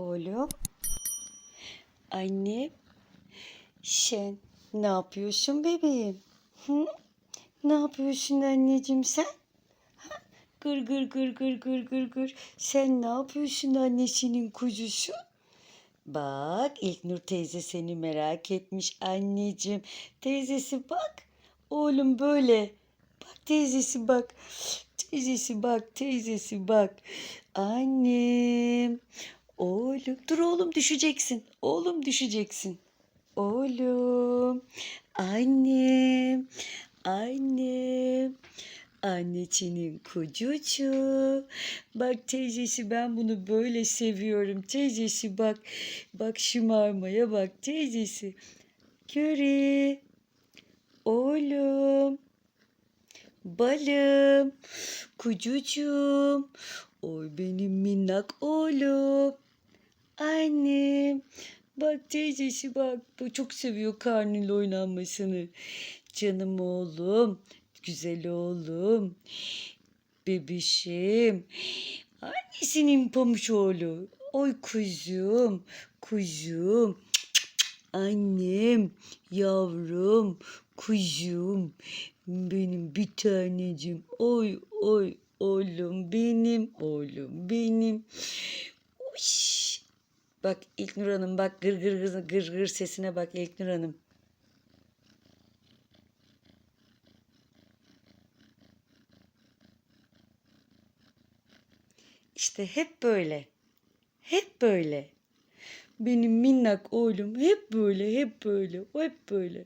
Oğlum. Anne. Sen ne yapıyorsun bebeğim? Hı? Ne yapıyorsun anneciğim sen? Ha? Gır gır gır gır gır gır gır. Sen ne yapıyorsun annesinin kuzusu? Bak İlknur teyze seni merak etmiş anneciğim. Teyzesi bak. Oğlum böyle. Bak teyzesi bak. Teyzesi bak, teyzesi bak. Annem. Oğlum. Dur oğlum düşeceksin. Oğlum düşeceksin. Oğlum. Annem. Annem. Anneciğinin kucucu. Bak teyzesi ben bunu böyle seviyorum. Teyzesi bak. Bak şımarmaya bak teyzesi. Köri. Oğlum. Balım. Kucucuğum. Oy benim minnak oğlum. Annem. Bak teyzesi bak. Bu çok seviyor karnıyla oynanmasını. Canım oğlum. Güzel oğlum. Bebişim. Annesinin pamuç oğlu. Oy kuzum. Kuzum. Annem. Yavrum. Kuzum. Benim bir tanecim. Oy oy oğlum benim. Oğlum benim. Uş. Bak İlknur Hanım bak gır gır gır gır gır sesine bak İlknur Hanım. İşte hep böyle. Hep böyle. Benim minnak oğlum hep böyle, hep böyle, hep böyle.